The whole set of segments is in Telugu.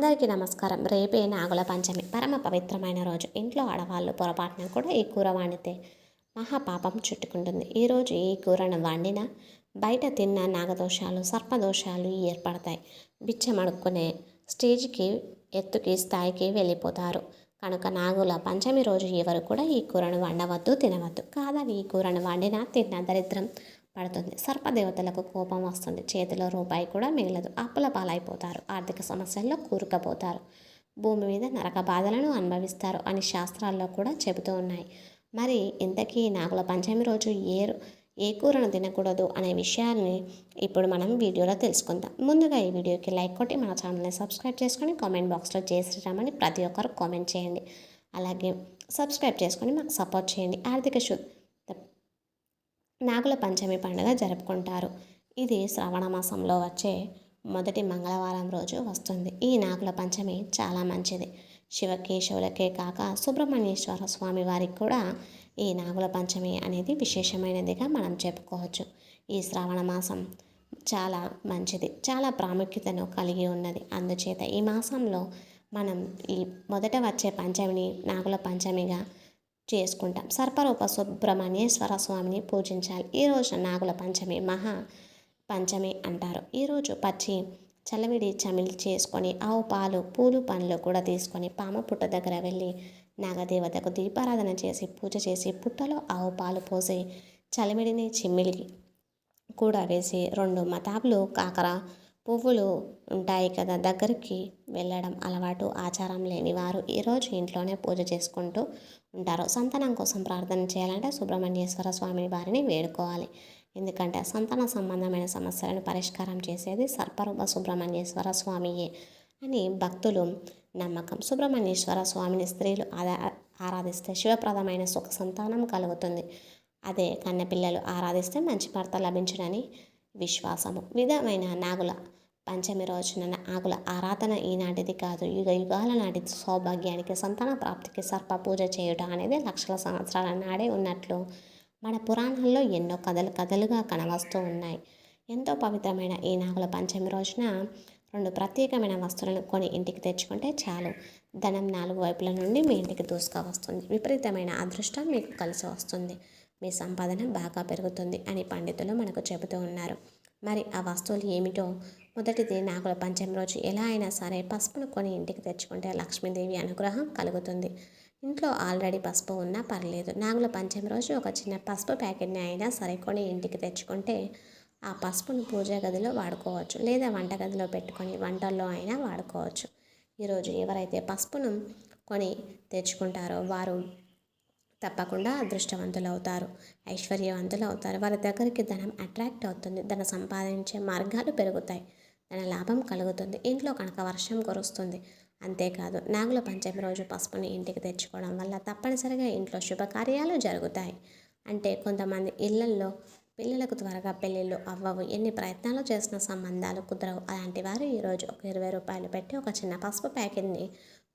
అందరికీ నమస్కారం. రేపే నాగుల పంచమి పరమ పవిత్రమైన రోజు. ఇంట్లో ఆడవాళ్ళు పొరపాటున కూడా ఈ కూర వండితే మహాపాపం చుట్టుకుంటుంది. ఈరోజు ఈ కూరను వండిన బయట తిన్న నాగదోషాలు సర్పదోషాలు ఏర్పడతాయి. బిచ్చమడుక్కునే స్టేజ్కి ఎత్తుకి స్థాయికి వెళ్ళిపోతారు. కనుక నాగుల పంచమి రోజు ఎవరు కూడా ఈ కూరను వండవద్దు తినవద్దు. కాదని ఈ కూరను వండినా తిన్న దరిద్రం పడుతుంది. సర్పదేవతలకు కోపం వస్తుంది. చేతిలో రూపాయి కూడా మిగలదు. అప్పుల పాలైపోతారు. ఆర్థిక సమస్యల్లో కూరుకుపోతారు. భూమి మీద నరక బాధలను అనుభవిస్తారు అని శాస్త్రాల్లో కూడా చెబుతూ ఉన్నాయి. మరి ఇంతకీ నాగుల పంచమి రోజు ఏ ఏ కూరను తినకూడదు అనే విషయాన్ని ఇప్పుడు మనం వీడియోలో తెలుసుకుందాం. ముందుగా ఈ వీడియోకి లైక్ కొట్టి మన ఛానల్ని సబ్స్క్రైబ్ చేసుకొని కామెంట్ బాక్స్లో చేసిరామని ప్రతి ఒక్కరు కామెంట్ చేయండి. అలాగే సబ్స్క్రైబ్ చేసుకొని మాకు సపోర్ట్ చేయండి. ఆర్థిక శుద్ధ నాగుల పంచమి పండుగ జరుపుకుంటారు. ఇది శ్రావణ మాసంలో వచ్చే మొదటి మంగళవారం రోజు వస్తుంది. ఈ నాగుల పంచమి చాలా మంచిది. శివకేశవులకే కాక సుబ్రహ్మణ్యేశ్వర స్వామి వారికి కూడా ఈ నాగుల పంచమి అనేది విశేషమైనదిగా మనం చెప్పుకోవచ్చు. ఈ శ్రావణ మాసం చాలా మంచిది. చాలా ప్రాముఖ్యతను కలిగి ఉన్నది. అందుచేత ఈ మాసంలో మనం ఈ మొదట వచ్చే పంచమిని నాగుల పంచమిగా చేసుకుంటాం. సర్పరూప సుబ్రహ్మణ్యేశ్వర స్వామిని పూజించాలి. ఈరోజు నాగుల పంచమి మహా పంచమి అంటారు. ఈరోజు పచ్చి చల్లవిడి చమిలి చేసుకొని ఆవు పాలు పూలు పండ్లు కూడా తీసుకొని పామ పుట్ట దగ్గర వెళ్ళి నాగదేవతకు దీపారాధన చేసి పూజ చేసి పుట్టలో ఆవు పాలు పోసి చలిమిడిని చిమ్మిలి కూడా వేసి రెండు మతాబులు కాకర పువ్వులు ఉంటాయి కదా దగ్గరికి వెళ్ళడం అలవాటు ఆచారం లేని వారు ఈరోజు ఇంట్లోనే పూజ చేసుకుంటూ ఉంటారు. సంతానం కోసం ప్రార్థన చేయాలంటే సుబ్రహ్మణ్యేశ్వర స్వామి వారిని వేడుకోవాలి. ఎందుకంటే సంతాన సంబంధమైన సమస్యలను పరిష్కారం చేసేది సర్పరూప సుబ్రహ్మణ్యేశ్వర స్వామియే అని భక్తులు నమ్మకం. సుబ్రహ్మణ్యేశ్వర స్వామిని స్త్రీలు ఆదా ఆరాధిస్తే శివప్రదమైన సుఖ సంతానం కలుగుతుంది. అదే కన్నెపిల్లలు ఆరాధిస్తే మంచి భర్త లభించునని విశ్వాసము. విధమైన నాగుల పంచమి రోజున ఆకుల ఆరాధన ఈనాటిది కాదు. యుగ యుగాల నాటి సౌభాగ్యానికి సంతాన ప్రాప్తికి సర్ప పూజ చేయటం అనేది లక్షల సంవత్సరాల నాడే ఉన్నట్లు మన పురాణాల్లో ఎన్నో కథలు కథలుగా కనవస్తూ ఉన్నాయి. ఎంతో పవిత్రమైన ఈ నాగుల పంచమి రోజున రెండు ప్రత్యేకమైన వస్తువులను కొని ఇంటికి తెచ్చుకుంటే చాలు. ధనం నాలుగు వైపుల నుండి మీ ఇంటికి దూసుకు వస్తుంది విపరీతమైన అదృష్టం మీకు కలిసి వస్తుంది. మీ సంపాదన బాగా పెరుగుతుంది అని పండితులు మనకు చెబుతూ ఉన్నారు. మరి ఆ వస్తువులు ఏమిటో? మొదటిది నాగుల పంచమి రోజు ఎలా అయినా సరే పసుపును కొని ఇంటికి తెచ్చుకుంటే లక్ష్మీదేవి అనుగ్రహం కలుగుతుంది. ఇంట్లో ఆల్రెడీ పసుపు ఉన్నా పర్లేదు. నాగుల పంచమి రోజు ఒక చిన్న పసుపు ప్యాకెట్ని అయినా సరే కొని ఇంటికి తెచ్చుకుంటే ఆ పసుపును పూజ గదిలో వాడుకోవచ్చు లేదా వంటగదిలో పెట్టుకొని వంటల్లో అయినా వాడుకోవచ్చు. ఈరోజు ఎవరైతే పసుపును కొని తెచ్చుకుంటారో వారు తప్పకుండా అదృష్టవంతులు అవుతారు ఐశ్వర్యవంతులు అవుతారు వారి దగ్గరికి ధనం అట్రాక్ట్ అవుతుంది. ధన సంపాదించే మార్గాలు పెరుగుతాయి. ధన లాభం కలుగుతుంది. ఇంట్లో కనుక వర్షం కురుస్తుంది. అంతేకాదు నాగుల పంచమి రోజు పసుపుని ఇంటికి తెచ్చుకోవడం వల్ల తప్పనిసరిగా ఇంట్లో శుభకార్యాలు జరుగుతాయి. అంటే కొంతమంది ఇళ్ళల్లో పిల్లలకు త్వరగా పెళ్ళిళ్ళు అవ్వవు. ఎన్ని ప్రయత్నాలు చేసిన సంబంధాలు కుదరవు. అలాంటి వారు ఈరోజు ఒక ఇరవై రూపాయలు పెట్టి ఒక చిన్న పసుపు ప్యాకెట్ని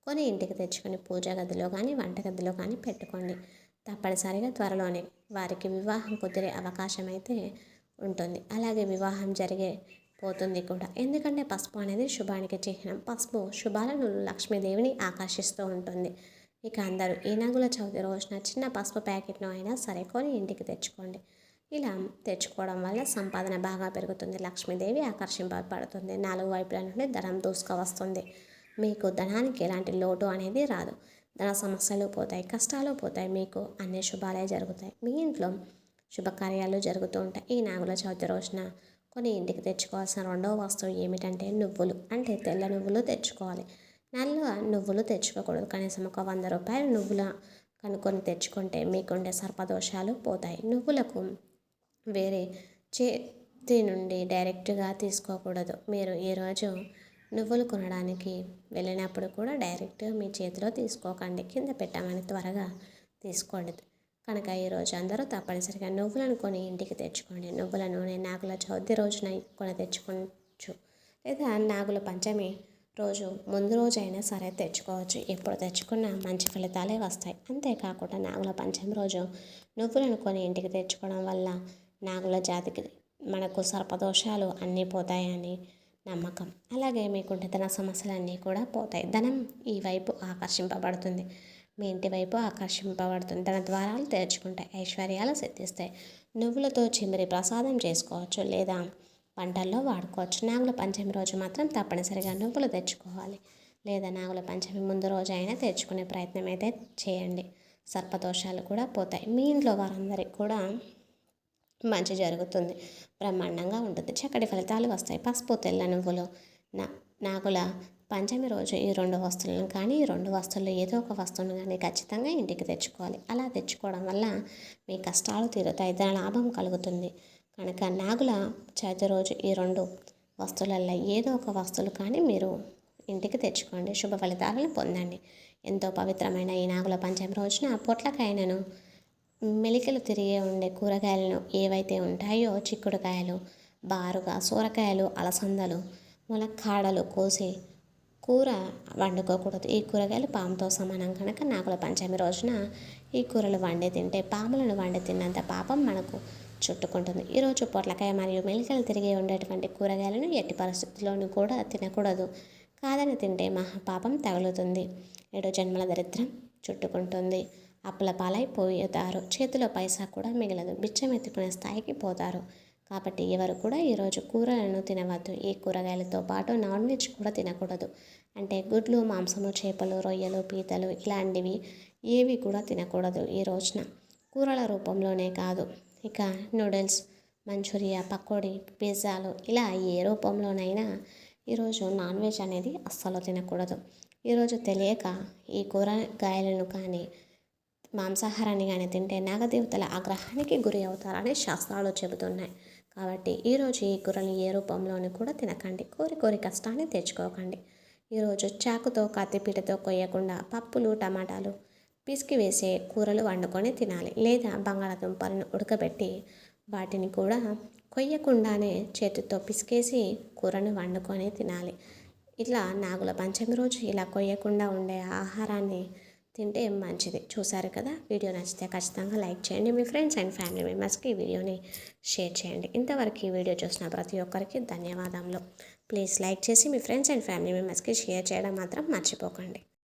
కొని ఇంటికి తెచ్చుకొని పూజ గదిలో కానీ వంటగదిలో కానీ పెట్టుకోండి. తప్పనిసరిగా త్వరలోనే వారికి వివాహం కుదిరే అవకాశం అయితే ఉంటుంది. అలాగే వివాహం జరిగే పోతుంది కూడా. ఎందుకంటే పసుపు అనేది శుభానికి చిహ్నం. పసుపు శుభాలను లక్ష్మీదేవిని ఆకర్షిస్తూ ఉంటుంది. ఇక అందరూ ఈ నగుల చవితి రోజున చిన్న పసుపు ప్యాకెట్ను అయినా సరే కొని ఇంటికి తెచ్చుకోండి. ఇలా తెచ్చుకోవడం వల్ల సంపాదన బాగా పెరుగుతుంది. లక్ష్మీదేవి ఆకర్షింపబడుతుంది. నాలుగు వైపుల నుండి ధనం దూసుకు వస్తుంది మీకు ధనానికి ఎలాంటి లోటు అనేది రాదు. ధన సమస్యలు పోతాయి కష్టాలు పోతాయి మీకు అన్ని శుభాలే జరుగుతాయి. మీ ఇంట్లో శుభకార్యాలు జరుగుతూ ఉంటాయి. ఈ నాగుల చవితి రోజున కొన్ని ఇంటికి తెచ్చుకోవాల్సిన రెండవ వస్తువు ఏమిటంటే నువ్వులు. అంటే తెల్ల నువ్వులు తెచ్చుకోవాలి. నల్ల నువ్వులు తెచ్చుకోకూడదు. కనీసం ఒక వంద రూపాయలు నువ్వుల కనుక్కొని తెచ్చుకుంటే మీకుండే సర్పదోషాలు పోతాయి. నువ్వులకు వేరే చేతి నుండి డైరెక్ట్గా తీసుకోకూడదు. మీరు ఈరోజు నువ్వులు కొనడానికి వెళ్ళినప్పుడు కూడా డైరెక్ట్గా మీ చేతిలో తీసుకోకండి. కింద పెట్టామని త్వరగా తీసుకోండి. కనుక ఈరోజు అందరూ తప్పనిసరిగా నువ్వులను కొని ఇంటికి తెచ్చుకోండి. నువ్వుల నూనె నాగుల చవితి రోజున కొని తెచ్చుకోవచ్చు. లేదా నాగుల పంచమి రోజు ముందు రోజు అయినా సరే తెచ్చుకోవచ్చు. ఎప్పుడు తెచ్చుకున్నా మంచి ఫలితాలే వస్తాయి. అంతేకాకుండా నాగుల పంచమి రోజు నువ్వులను కొని ఇంటికి తెచ్చుకోవడం వల్ల నాగుల జాతికి మనకు సర్పదోషాలు అన్నీ పోతాయని నమ్మకం. అలాగే మీకుంటే ధన సమస్యలన్నీ కూడా పోతాయి. ధనం ఈ వైపు ఆకర్షింపబడుతుంది. మీ ఇంటి వైపు ఆకర్షింపబడుతుంది. ధన ద్వారాలు తెరుచుకుంటాయి. ఐశ్వర్యాలు సిద్ధిస్తాయి. నువ్వులతో చిమిరి ప్రసాదం చేసుకోవచ్చు లేదా పంటల్లో వాడుకోవచ్చు. నాగుల పంచమి రోజు మాత్రం తప్పనిసరిగా నువ్వులు తెచ్చుకోవాలి లేదా నాగుల పంచమి ముందు రోజు అయినా తెచ్చుకునే ప్రయత్నం అయితే చేయండి. సర్పదోషాలు కూడా పోతాయి. మీ ఇంట్లో వారందరికీ కూడా మంచి జరుగుతుంది. బ్రహ్మాండంగా ఉంటుంది. చక్కటి ఫలితాలు వస్తాయి. పసుపు తెల్ల నువ్వులు నా నాగుల పంచమి రోజు ఈ రెండు వస్తువులను కానీ ఈ రెండు వస్తువులు ఏదో ఒక వస్తువును కానీ ఖచ్చితంగా ఇంటికి తెచ్చుకోవాలి. అలా తెచ్చుకోవడం వల్ల మీ కష్టాలు తీరుతాయి. దాని లాభం కలుగుతుంది. కనుక నాగుల చవితి రోజు ఈ రెండు వస్తువులలో ఏదో ఒక వస్తువులు కానీ మీరు ఇంటికి తెచ్చుకోండి. శుభ ఫలితాలను పొందండి. ఎంతో పవిత్రమైన ఈ నాగుల పంచమి రోజున పొట్లకాయలను మెలికలు తిరిగే ఉండే కూరగాయలను ఏవైతే ఉంటాయో చిక్కుడుకాయలు బారుగా సూరకాయలు అలసందలు ములక్కాడలు కోసి కూర వండుకోకూడదు. ఈ కూరగాయలు పాముతో సమానం కనుక నాగుల పంచమి రోజున ఈ కూరలు వండి తింటే పాములను వండి తిన్నంత పాపం మనకు చుట్టుకుంటుంది. ఈరోజు పొట్లకాయ మరియు మెలికలు తిరిగి ఉండేటువంటి కూరగాయలను ఎట్టి పరిస్థితుల్లోనూ కూడా తినకూడదు. కాదని తింటే మహాపాపం తగులుతుంది. ఏడో జన్మల దరిద్రం చుట్టుకుంటుంది. అప్పలపాలైపోతారు చేతిలో పైసా కూడా మిగలదు. బిచ్చం ఎత్తుకునే స్థాయికి పోతారు. కాబట్టి ఎవరు కూడా ఈరోజు కూరలను తినవద్దు. ఈ కూరగాయలతో పాటు నాన్ వెజ్ కూడా తినకూడదు. అంటే గుడ్లు మాంసము చేపలు రొయ్యలు పీతలు ఇలాంటివి ఏవి కూడా తినకూడదు ఈ రోజున. కూరల రూపంలోనే కాదు. ఇక నూడిల్స్ మంచూరియా పకోడీ పిజ్జాలు ఇలా ఏ రూపంలోనైనా ఈరోజు నాన్ వెజ్ అనేది అస్సలు తినకూడదు. ఈరోజు తెలియక ఈ కూరగాయలను కానీ మాంసాహారాన్ని కానీ తింటే నాగదేవతల ఆగ్రహానికి గురి అవుతారని శాస్త్రాలు చెబుతున్నాయి. కాబట్టి ఈరోజు ఈ కూరలు ఏ రూపంలోని కూడా తినకండి. కోరి కోరి కష్టాన్ని తెచ్చుకోకండి. ఈరోజు చాకుతో కత్తిపీటతో కొయ్యకుండా పప్పులు టమాటాలు పిసికి వేసే కూరలు వండుకొని తినాలి. లేదా బంగాళాదుంపలను ఉడకబెట్టి వాటిని కూడా కొయ్యకుండానే చేతితో పిసికేసి కూరను వండుకొని తినాలి. ఇట్లా నాగుల పంచమి రోజు ఇలా కొయ్యకుండా ఉండే ఆహారాన్ని తింటే మంచిది. చూసారు కదా? వీడియో నచ్చితే ఖచ్చితంగా లైక్ చేయండి. మీ ఫ్రెండ్స్ అండ్ ఫ్యామిలీ మెంబర్స్కి ఈ వీడియోని షేర్ చేయండి. ఇంతవరకు ఈ వీడియో చూసిన ప్రతి ఒక్కరికి ధన్యవాదములు. ప్లీజ్ లైక్ చేసి మీ ఫ్రెండ్స్ అండ్ ఫ్యామిలీ మెంబర్స్కి షేర్ చేయడం మాత్రం మర్చిపోకండి.